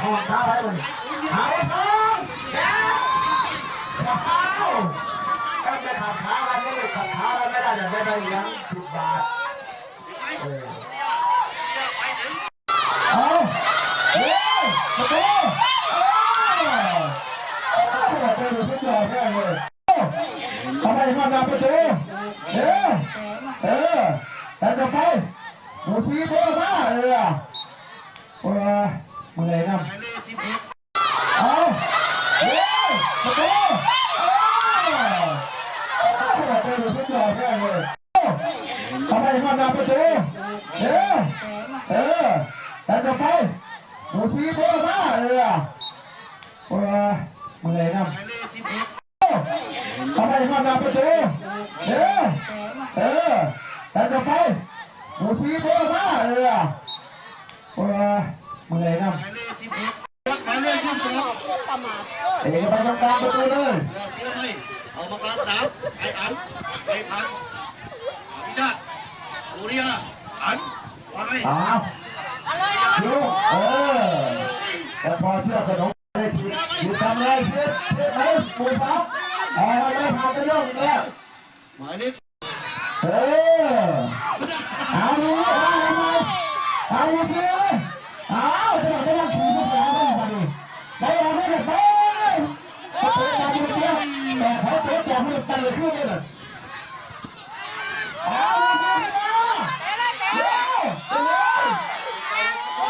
ถอดขาไปเลยข้าไปทองแล้วว้าวถ้าจะขัดขาวันนี้ขัดขาวันไม่ได้จะได้ไปยังสิบบาทเออเอาเฮ้ยประตูเออประตูสุดยอดแน่เลยทำไมมาหน้าประตูเออเออแต่จะไปหมูซีเท่มาเออโอ้ยมึงไงน้ำเอาเฮ้ยประตูเออประตูสุดยอดแน่เลยทำไมมาหน้าประตูเออเออ แต่จะไปหมูซีเท่มาเออโอ้ยมึงไงน้ำทำไมมาหน้าประตูเออเออแต่จะไปหมูซีเท่มา เออโอ้ยมึงไงน้ำเอ๋ไปตรงกลางประตูเลยเอามากลางสามไอ้อันไอ้พันพิชาติสุริยาอันวเออแต่พอเชื่อขนมได้ทีอยู่ทำไรเชื่อเชื่อไหมปูฟ้าเอาไม่ผ่านจะโยกอีกแล้วหมายเลขเออเอาดูเอาดูเอาดูสิเอาจะบอกจะยังขี่ทุกอางไม่ได้ดิได้เอาไม่ได้ไปเขาเตะตาเดียแต่เขาเตะตามมือไปเลยขึ้นเลยเอาดูสิ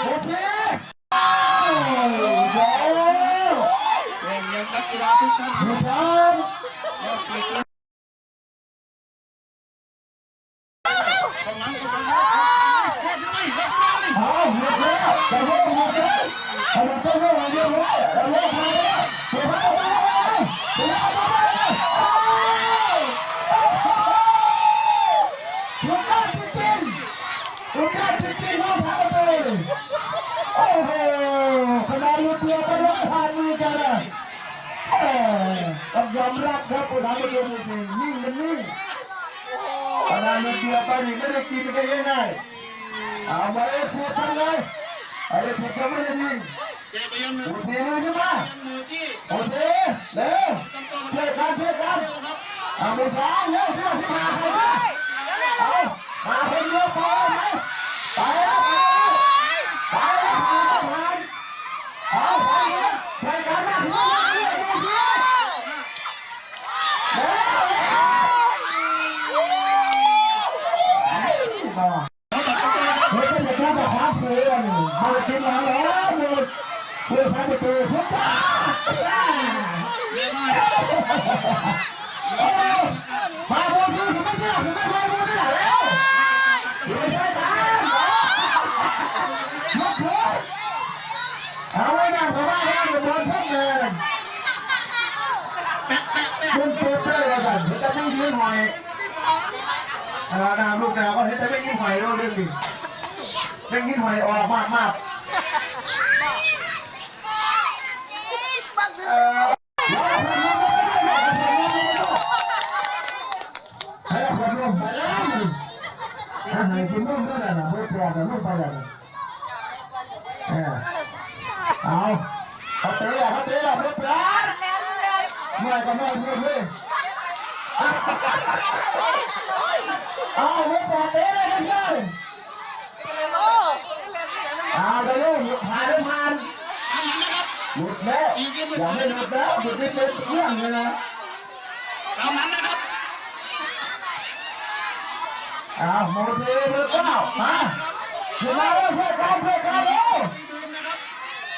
ดูสิโอ้โหเรียนยังนักกีฬาทุกท่านดูครับแล้วเกียรติกำลังกำลังแค่ไม่ไม่เอาหมดแล้วจะโยกหมดแล้วเอาหมดแล้วโยกเดียวเลยเอาโยกมาเลยเดี๋ยวมาเลยเดี๋ยวมาเลยสุดยอดจริงๆสุดยอดจริงๆน้องสาวเลยโอ้โหขนาดลูกเดียวก็ยังผ่านมือกันเลยเออต้องยอมรับครับผู้นำ ประตูจริงนิ่งมันนิ่งขนาดลูกเดียวไปนี่ไม่ได้กินกัง่ายๆเอามาเอฟซีทำเลยไอ้เอฟซีก็ไม่ได้ยิงเจ๊ไปยังมือโอเคเลยใช่ไหมมือที่โอเร็วช่วยกันช่วยกันเอามือซ้ายเร็วที่เราที่มาใครเนี่ยเอามาคนเดียวพอไหมไปแล้วไปแล้วไปแล้วผ่านเอาไปเลยช่วยกันนะพี่น้องเรียกดูสิเร็ว มาเฮ้ยเป็นประตูกับความสวยอะนี่มากินมาแล้วหมดเพื่อทำประตูทุกท่าเรียนมามาโบซีผมไม่เชื่อผมไม่เคยรู้ที่ไหนแล้วอยู่ในใจกันยกขึ้นเอาไว้นั่งกับบ้านนั่งกับบนทุ่งเลยแปะแปะแปะคุณเปิดเลยแล้วกันจะไม่ยืนหอย เอาน้าลูกแนวก็เห็นจะไม่ยืนหอยเราเรื่องดิไม่ยืนหอยออกมากมากเออให้คนไปแล้วถ้าไหนกินนุ่มก็ได้นะไม่ปลกแต่ไม่ไปเลยเอาเขาเตะเขาเตะเราไม่แปลกไม่ก็ไม่ไม่ไม่ เอาไม่แปลกเตะเลยกันเลยเอาไปเลยผ่านเลยผ่านหยุดแล้วอย่าให้หยุดแล้วหยุดที่เป็นเรื่องเลยนะตามนั้นนะครับอ้าวโมเสสมือเก้ามาขึ้นมาแล้วช่วยกันช่วยกันเร็ว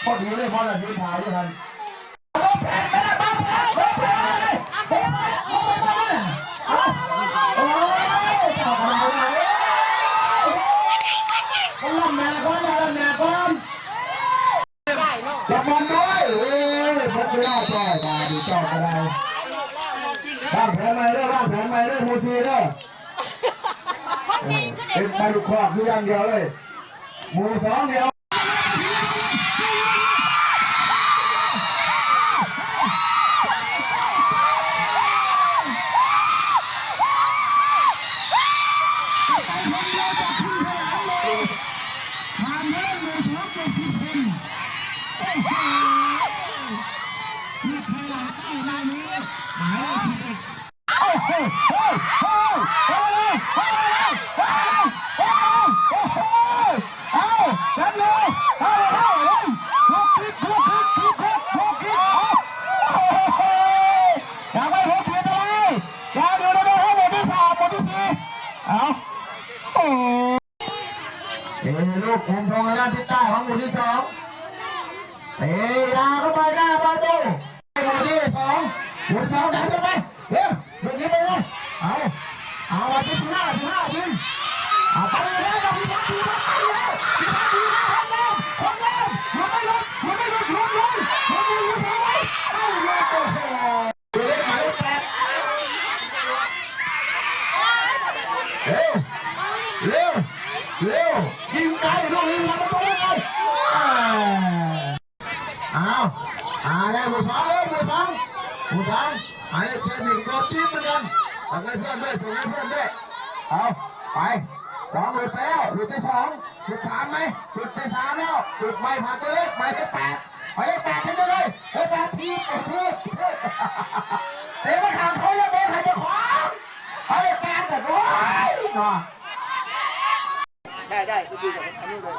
พอดีเลยพอเรายืนถ่ายอยู่ทัน เลยนะเป็นไปดูขวาคืออย่างเดียวเลยหมู่สองเดียว เอ้ยยาเข้าไปหน้าประตูไปที่สองหัวสองจันเข้าไปเร็วเร็วนี้ไปเลยเอาเอาไปที่หน้าที่หน้าทีเอาไปเลยนะที่พักที่พักไปยที่พักที่พักคนเดิมคนเดิมมันไม่ลดมันไม่ลดลดลดลดลดลดไว้เอาเลยโอ้โหเร็วเร็วเร็วยิงไกลลูกนี้มันต้องไป อ่าเอาเอาแล้วหมู่สองเลยหมู่สองหมู่สองหมายเลขเจ็ดหนึ่งตัวจี๊ดเหมือนกันส่งให้เพื่อนด้วยส่งให้เพื่อนด้วยเอาไปสองหลุดไปแล้วหลุดที่สองหลุดสามไหมหลุดที่สามแล้วหลุดไม่ผ่านตัวเลขหมายเลขแปดหมายเลขแปดทำยังไงเลยไปแปดทีบทีเตะมาทางเขาแล้วเตะใครจะขวางหมายเลขแปดแต่โอ้ยเนาะได้ได้ก็ดูจากอันนี้เลย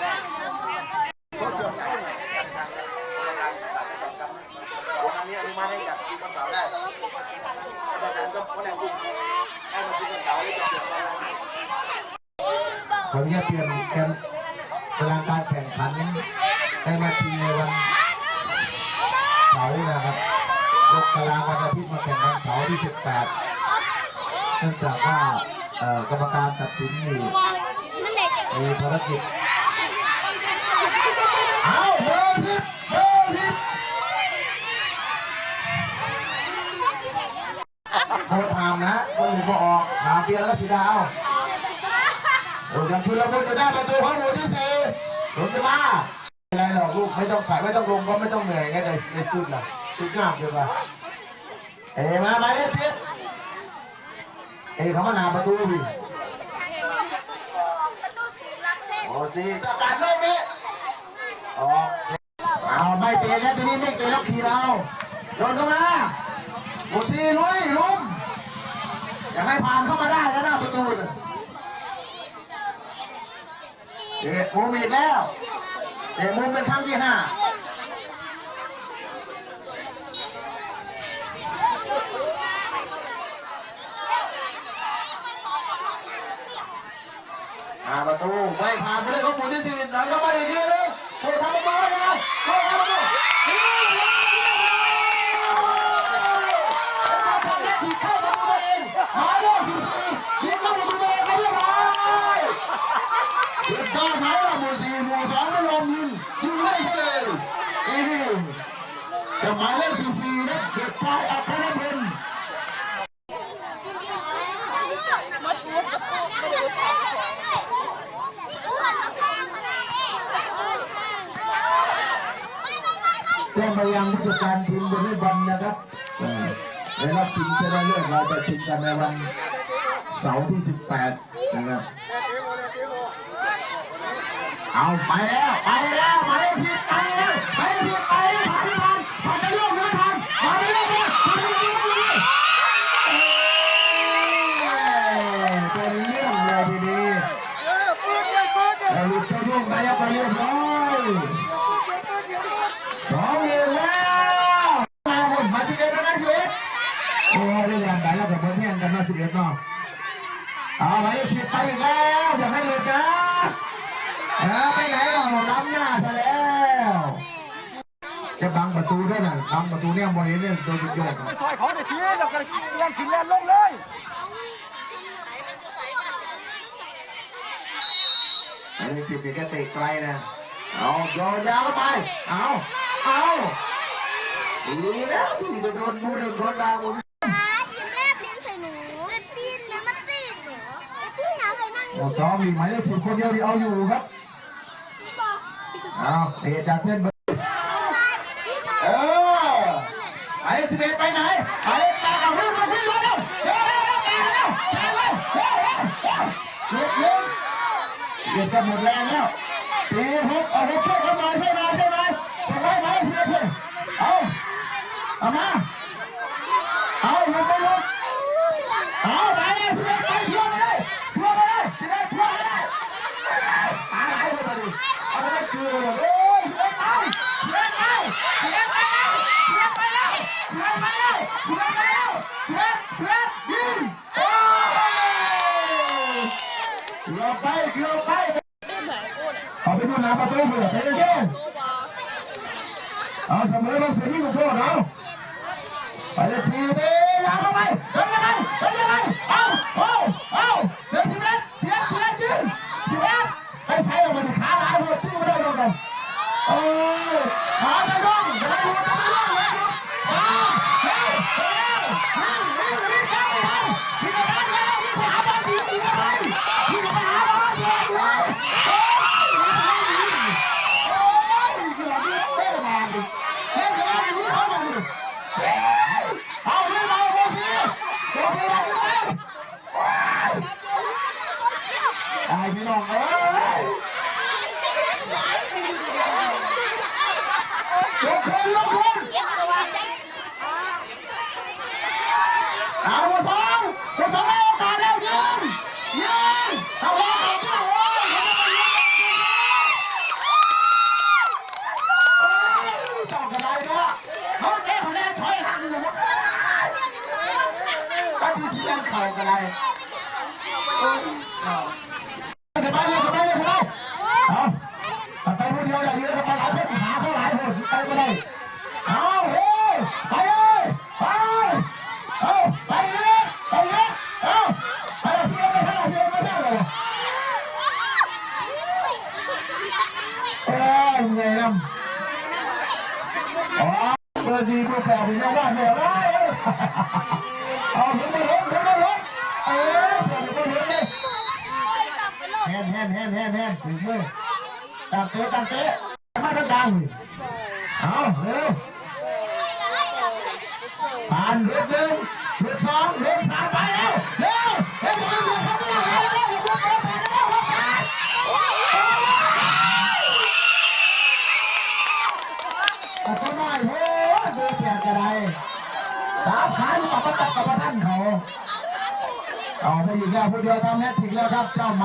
ได้ ได้ได้ได้รถเกือบสายหน่อยจากทางธนาคารตัดกระจกช้ำวันนี้อนุมัติให้จัดทีมวันเสาร์ได้แต่สารก็วันไหนคุณให้มาทีมวันเสาร์เลยจะเปลี่ยนวันอะไรขออนุญาตเปลี่ยนแกนเวลาการแข่งขันให้มาทีในวันเสาร์นะครับยกตารางวันอาทิตย์มาแข่งวันเสาร์ที่ 18 เนื่องจากว่ากรรมการตัดสินอยจะมีภารกิจ เอาเบอร์สิบเบอร์สิบโคตรทามนะคนอื่นก็ออกหาเปียแล้วก็สีดาวโอ้ยังคุณละคุณจะได้ประตูของหมู่ที่สี่หลุดจะมาอะไรหรอกลูกไม่ต้องใส่ไม่ต้องลงก็ไม่ต้องเหนื่อยไงแต่ไอ้สุดล่ะสุดงามเลยว่ะเอ๋มาไปเลยสิเอ๋เขามาหนาประตูดิประตูสีรักเช่นโอ้สิประกาศโลกนี้ ออกเอาไม่เตะแล้วทีนี้ไม่เตะแล้วขี่เราโดนเข้ามาโอ้สิลุยลุมอยากให้ผ่านเข้ามาได้นะหน้าประตูเตะมุมอีกแล้วเตะมุมเป็นครั้งที่ห้าประตูไม่ผ่านไปเลยของหมู่ที่สี่หลังเข้ามาอีกทีนึงโคทำประตูยั Một 败了 แจ้งไปยังผู้จัดการทีมวอลเลย์บอลนะครับเอ่อในรอบชิงชนะเลิศเราจะชิงกันในวันเสาร์ที่ 18 นะครับ เอาไปแล้ว ไปแล้วไปทีไปแล้วไปทีไปผ่านผ่านผ่านไปโลกนะผ่านผ่านไปโลกนะผ่านไปโลกนะเป็นเรื่องเลยทีนี้เราลุดเข้าร่วมไปแล้วไปเรียบร้อย สองเงินแล้วมาหมดมาสิบเอ็ดแล้วนะสิบเอ็ดโอ้ได้ยังไงแล้วกับเพื่อนกันมาสิบเอ็ดเนาะเอาไปสิบไปอีกแล้วอย่าให้หลุดนะไปไหนหรอกล้ำหน้าซะแล้ว จะบังประตูด้วยนะบังประตูเนี่ยบอลเนี่ยโดนโยกไปซอยเขาเดี๋ยวทีเราก็เรียนขึ้นเรียนลงเลยไอ้สิบนี่ก็เตะไกลนะ เอาโยนยาวเข้าไป เอา เอาดีแล้วที่จะโดนมูดโดนดาวยิงแรกลิ้นใส่หนูเป็นปีนแล้วมันตีนหนูพี่หาใครนั่งอโอ้ยู่ซ้อมอีกหมายเลขสิบคนเดียวที่เอาอยู่ครับเอาเตะจากเส้นเบอร์เออไอ้สิบเอ็ดไปไหนไอ้แปดเอาขึ้นมาขึ้นมาเร็วเร็วเร็วเร็วเร็วแซงเร็วเร็วเร็วเร็วเร็วเร็วจะหมดแรงแล้วตีฮุกเอาฮุกช่วยเขาหน่อยช่วยหน่อยช่วยหน่อยช่วยไว้ Ama! นถอยหันเลยก็ชี้ชี้ยังเข่ากระไรสบายเลยสบายเลยสบายเอาไปคนเดียวอย่างนี้แล้วไปหลายคนหาเขาหลายคนไปก็ได้เอาเฮ้ยไปเลยไปเอาไปเลยไปเลยเอาไปเลยเสียไปเท่าไหร่เสียไปท่าไหร่เอ้ยไงน้ำอ๋อเบ อร์สี่เบอร์แปดเป็นยังไงเนี่ยเอาถึงไม่ล้มถึงไม่ล้มเอ้ยถึงไม่ล้มเลยแฮนแฮนแฮนแฮนแฮนถึงมือตามเตะตามเตะมาทั้งกลางเอาเร็วผ่านเร็วหนึ่งรถสองรถ ઠીકલા આપો દેવા હતા મેં ઠીકલા હતા ત્યાં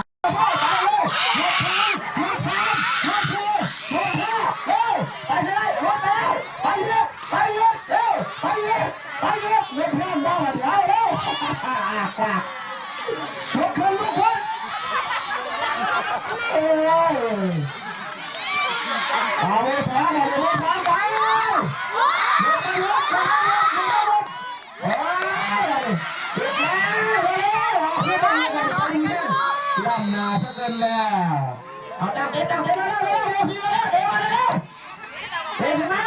આવે સાહેબ આવે સાહેબ આવે แล้วเอาตั้งเตะตั้งเตะเร็วเร็วเร็วพี่เร็วเตะมาเร็วเตะมา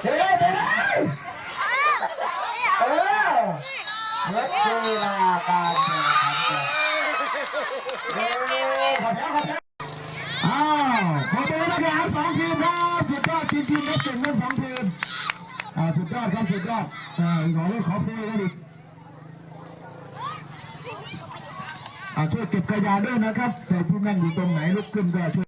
เตะเลยเตะเลยเออเวลาการแข่งขันเออขอแถวขอแถวอ้าวขอเป็นนักกีฬาสองทีมครับสุดยอดทีมทีมเล็กเก่งทั้งสองทีมอ่าสุดยอดครับสุดยอดอ่าขอให้ขอเพลงกันอีก อ่า ช่วยเก็บขยะด้วยนะครับใครที่นั่งอยู่ตรงไหนลุกขึ้นก็ช่วย